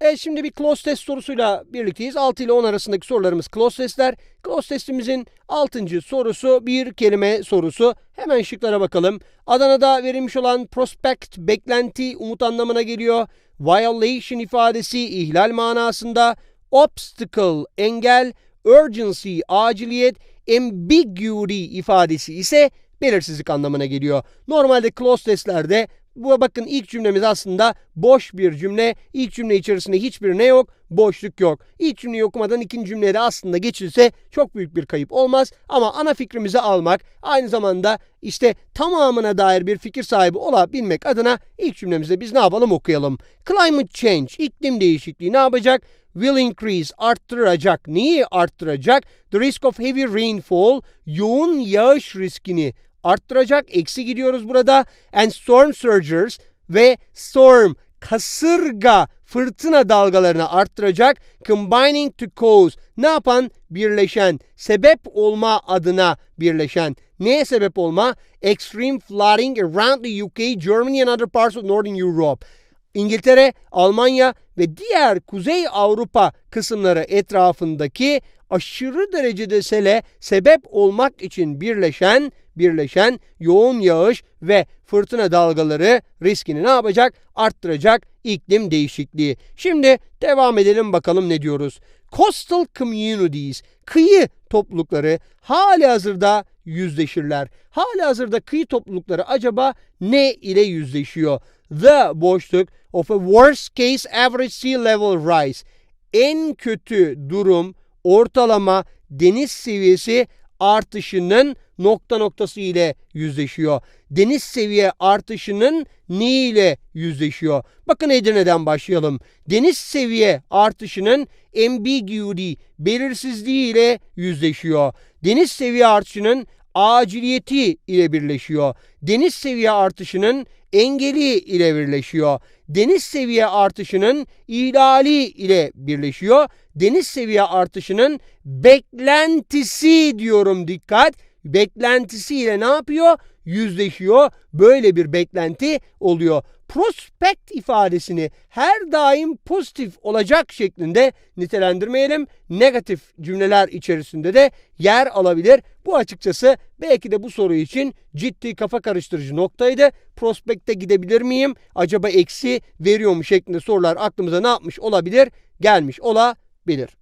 Evet şimdi bir close test sorusuyla birlikteyiz. 6 ile 10 arasındaki sorularımız close testler. Close testimizin 6. sorusu bir kelime sorusu. Hemen şıklara bakalım. Adana'da verilmiş olan prospect, beklenti, umut anlamına geliyor. Violation ifadesi ihlal manasında. Obstacle, engel. Urgency, aciliyet. Ambiguity ifadesi ise belirsizlik anlamına geliyor. Normalde close testlerde bu bakın ilk cümlemiz aslında boş bir cümle. İlk cümle içerisinde hiçbir ne yok? Boşluk yok. İlk cümleyi okumadan ikinci cümleye de aslında geçilse çok büyük bir kayıp olmaz. Ama ana fikrimizi almak, aynı zamanda işte tamamına dair bir fikir sahibi olabilmek adına ilk cümlemizde biz ne yapalım okuyalım. Climate change, iklim değişikliği ne yapacak? will increase, arttıracak. Neyi arttıracak? The risk of heavy rainfall, yoğun yağış riskini arttıracak. Eksi gidiyoruz burada. And storm surges ve storm, kasırga, fırtına dalgalarını arttıracak. Combining to cause, ne yapan? Birleşen, sebep olma adına birleşen. Neye sebep olma? Extreme flooding around the UK, Germany and other parts of Northern Europe. İngiltere, Almanya ve diğer Kuzey Avrupa kısımları etrafındaki aşırı derecede sele sebep olmak için birleşen birleşen yoğun yağış ve fırtına dalgaları riskini ne yapacak? Arttıracak iklim değişikliği. Şimdi devam edelim bakalım ne diyoruz. Coastal communities, kıyı toplulukları hali hazırda yüzleşirler. Hali hazırda kıyı toplulukları acaba ne ile yüzleşiyor? The boşluk of a worst case average sea level rise. En kötü durum ortalama deniz seviyesi artışının nokta noktası ile yüzleşiyor. Deniz seviye artışının ne ile yüzleşiyor? Bakın Edirne'den başlayalım. Deniz seviye artışının ambiguity, belirsizliği ile yüzleşiyor. Deniz seviye artışının aciliyeti ile birleşiyor. Deniz seviye artışının engeli ile birleşiyor. Deniz seviye artışının ihlali ile birleşiyor. Deniz seviye artışının beklentisi diyorum dikkat. Beklentisiyle ne yapıyor? Yüzleşiyor. Böyle bir beklenti oluyor. Prospect ifadesini her daim pozitif olacak şeklinde nitelendirmeyelim. Negatif cümleler içerisinde de yer alabilir. Bu açıkçası belki de bu soru için ciddi kafa karıştırıcı noktaydı. Prospekte gidebilir miyim? Acaba eksi veriyor mu şeklinde sorular aklımıza ne yapmış olabilir? Gelmiş olabilir.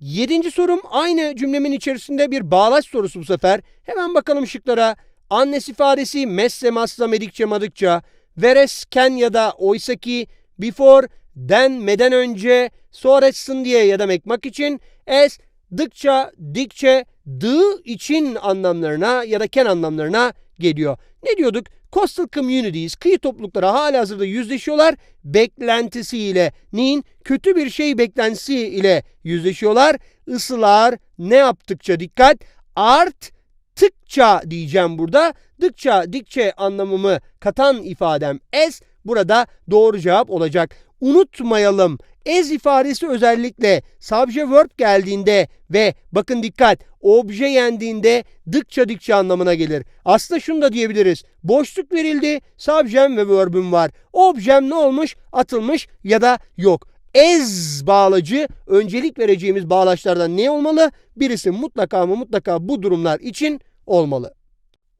Yedinci sorum aynı cümlemin içerisinde bir bağlaç sorusu bu sefer. Hemen bakalım şıklara. Annes ifadesi messe massa medikçe madıkça. Veresken ya da oysa ki before denmeden önce sonrasın diye ya da mekmak için es dıkça dikçe dı için anlamlarına ya da ken anlamlarına geliyor. Ne diyorduk? Coastal communities, kıyı toplulukları hala hazırda yüzleşiyorlar. Beklentisiyle, neyin? Kötü bir şey beklentisi ile yüzleşiyorlar. Isılar ne yaptıkça dikkat, arttıkça diyeceğim burada. Dıkça, dikçe anlamımı katan ifadem es burada doğru cevap olacak. Unutmayalım Ez ifadesi özellikle subject verb geldiğinde ve bakın dikkat obje yendiğinde dıkça dikçe anlamına gelir. Aslında şunu da diyebiliriz. Boşluk verildi, subjem ve verbüm var. Objem ne olmuş? Atılmış ya da yok. Ez bağlacı öncelik vereceğimiz bağlaçlardan ne olmalı? Birisi mutlaka ama mutlaka bu durumlar için olmalı.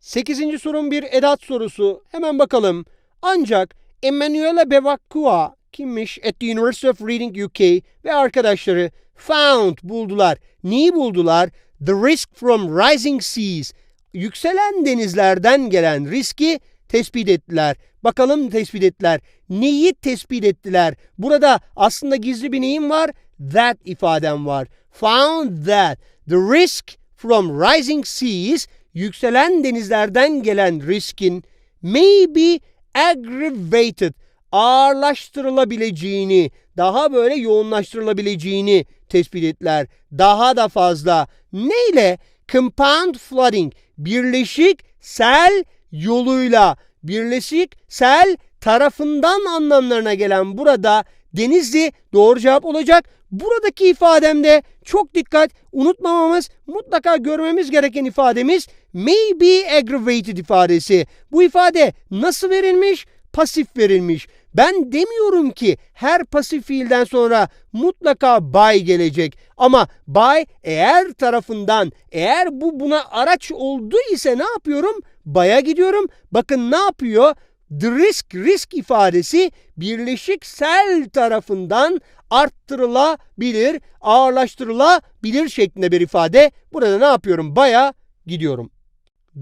Sekizinci sorun bir edat sorusu. Hemen bakalım. Ancak Emanuela Bevacqua kimmiş? At the University of Reading UK ve arkadaşları found buldular. Neyi buldular? The risk from rising seas. Yükselen denizlerden gelen riski tespit ettiler. Bakalım tespit ettiler. Neyi tespit ettiler? Burada aslında gizli bir neyim var? That ifadem var. Found that the risk from rising seas yükselen denizlerden gelen riskin may be aggravated ağırlaştırılabileceğini, daha böyle yoğunlaştırılabileceğini tespit ettiler. Daha da fazla. Neyle? Compound flooding, birleşik sel yoluyla, birleşik sel tarafından anlamlarına gelen burada Denizli doğru cevap olacak. Buradaki ifademde çok dikkat unutmamamız, mutlaka görmemiz gereken ifademiz may be aggravated ifadesi. Bu ifade nasıl verilmiş? Pasif verilmiş Ben demiyorum ki her pasif fiilden sonra mutlaka by gelecek. Ama by eğer tarafından eğer bu buna araç oldu ise ne yapıyorum? By'a gidiyorum. Bakın ne yapıyor? The risk, risk ifadesi birleşik sel tarafından arttırılabilir, ağırlaştırılabilir şeklinde bir ifade. Burada ne yapıyorum? Baya gidiyorum.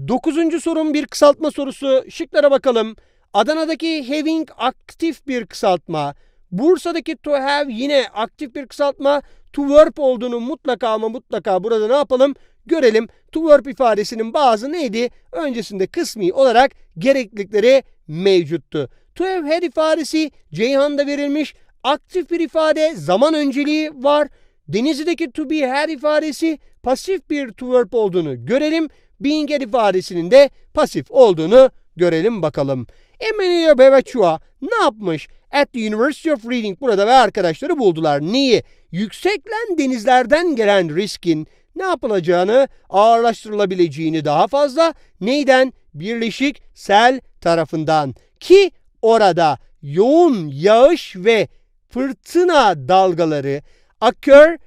Dokuzuncu sorum bir kısaltma sorusu. Şıklara bakalım. Adana'daki having aktif bir kısaltma. Bursa'daki to have yine aktif bir kısaltma. To verb olduğunu mutlaka ama mutlaka burada ne yapalım? Görelim. To verb ifadesinin bazı neydi? Öncesinde kısmi olarak gereklilikleri mevcuttu. To have had ifadesi Ceyhan'da verilmiş. Aktif bir ifade zaman önceliği var. Denizli'deki to be had ifadesi pasif bir to verb olduğunu görelim. Being had ifadesinin de pasif olduğunu görelim bakalım. Emilia Bevachua ne yapmış? At the University of Reading burada ve arkadaşları buldular. Niye? Yükseklen denizlerden gelen riskin ne yapılacağını, ağırlaştırılabileceğini daha fazla neyden? Birleşik sel tarafından. Ki orada yoğun yağış ve fırtına dalgaları occur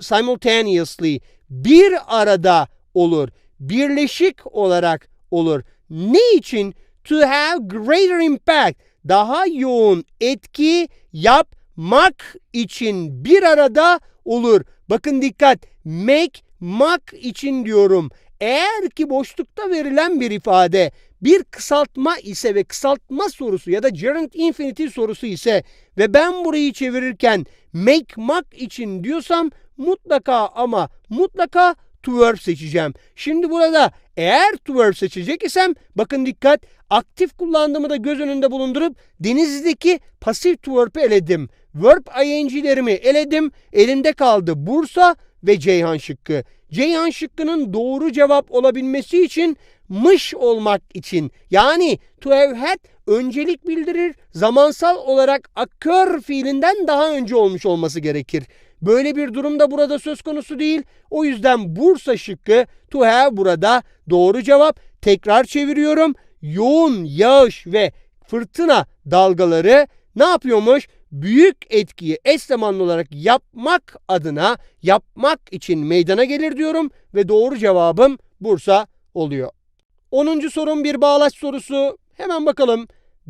simultaneously bir arada olur. Birleşik olarak olur. Ne için? To have greater impact. Daha yoğun etki yapmak için bir arada olur. Bakın dikkat. Make, mak için diyorum. Eğer ki boşlukta verilen bir ifade bir kısaltma ise ve kısaltma sorusu ya da gerund infinitive sorusu ise ve ben burayı çevirirken make mak için diyorsam mutlaka ama mutlaka to verb seçeceğim. Şimdi burada eğer to verb seçecek isem bakın dikkat aktif kullandığımı da göz önünde bulundurup Denizli'deki pasif to verb'i eledim. Verb ing'lerimi eledim. Elimde kaldı Bursa ve Ceyhan şıkkı. Ceyhan şıkkının doğru cevap olabilmesi için mış olmak için yani to have had öncelik bildirir zamansal olarak occur fiilinden daha önce olmuş olması gerekir. Böyle bir durum da burada söz konusu değil. O yüzden Bursa şıkkı to have burada doğru cevap. Tekrar çeviriyorum. Yoğun yağış ve fırtına dalgaları ne yapıyormuş? Büyük etkiyi eş zamanlı olarak yapmak adına yapmak için meydana gelir diyorum ve doğru cevabım Bursa oluyor. 10. sorun bir bağlaç sorusu. Hemen bakalım.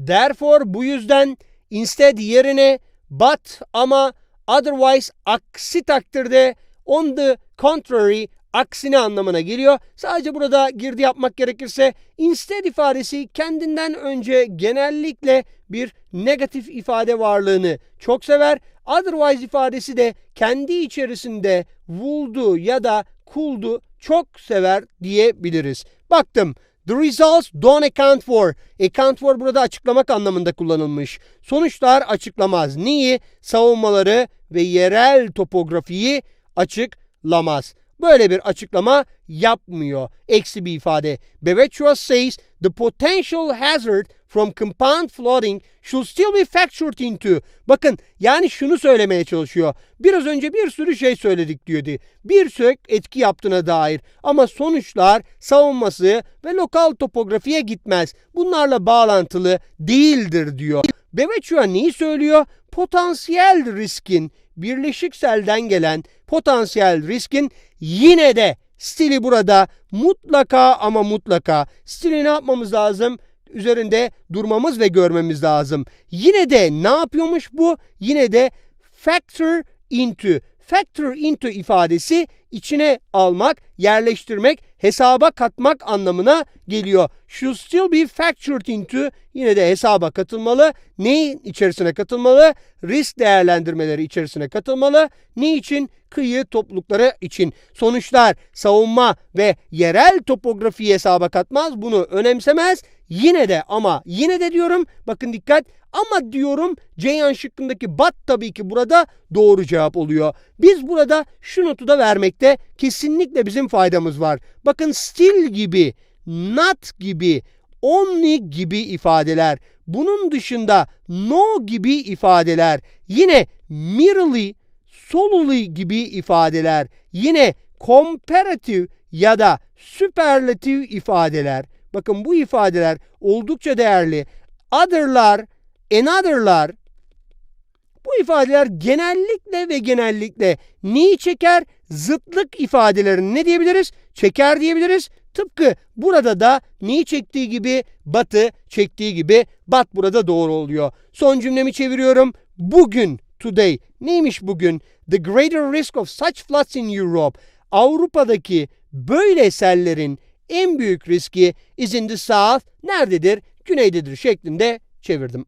Therefore bu yüzden instead yerine but ama otherwise aksi takdirde on the contrary aksine anlamına geliyor. Sadece burada girdi yapmak gerekirse instead ifadesi kendinden önce genellikle bir negatif ifade varlığını çok sever. Otherwise ifadesi de kendi içerisinde wouldu ya da could'u çok sever diyebiliriz. Baktım. The results don't account for. Account for burada açıklamak anlamında kullanılmış. Sonuçlar açıklamaz. Niye? Savunmaları ve yerel topografiyi açıklamaz. Böyle bir açıklama yapmıyor. Eksi bir ifade. Bevetua says the potential hazard from compound flooding should still be factored into. Bakın yani şunu söylemeye çalışıyor. Biraz önce bir sürü şey söyledik diyordu. Bir sürü etki yaptığına dair ama sonuçlar savunması ve lokal topografiye gitmez. Bunlarla bağlantılı değildir diyor. Bevetua neyi söylüyor? Potansiyel riskin birleşik selden gelen potansiyel riskin yine de stili burada mutlaka ama mutlaka stili ne yapmamız lazım? Üzerinde durmamız ve görmemiz lazım. Yine de ne yapıyormuş bu? Yine de factor into. Factor into ifadesi içine almak, yerleştirmek, hesaba katmak anlamına geliyor. Should still be factored into yine de hesaba katılmalı. Neyin içerisine katılmalı? Risk değerlendirmeleri içerisine katılmalı. Ne için? Kıyı toplulukları için. Sonuçlar savunma ve yerel topografiyi hesaba katmaz. Bunu önemsemez. Yine de ama yine de diyorum bakın dikkat ama diyorum Ceyhan şıkkındaki bat tabii ki burada doğru cevap oluyor. Biz burada şu notu da vermekte kesinlikle faydamız var. Bakın still gibi, not gibi, only gibi ifadeler. Bunun dışında no gibi ifadeler. Yine merely, solely gibi ifadeler. Yine comparative ya da superlative ifadeler. Bakın bu ifadeler oldukça değerli. Other'lar another'lar bu ifadeler genellikle ve genellikle neyi çeker? Zıtlık ifadelerini ne diyebiliriz? Çeker diyebiliriz. Tıpkı burada da neyi çektiği gibi batı çektiği gibi bat burada doğru oluyor. Son cümlemi çeviriyorum. Bugün, today, neymiş bugün? The greater risk of such floods in Europe. Avrupa'daki böyle sellerin en büyük riski is in the south. Nerededir? Güneydedir şeklinde çevirdim.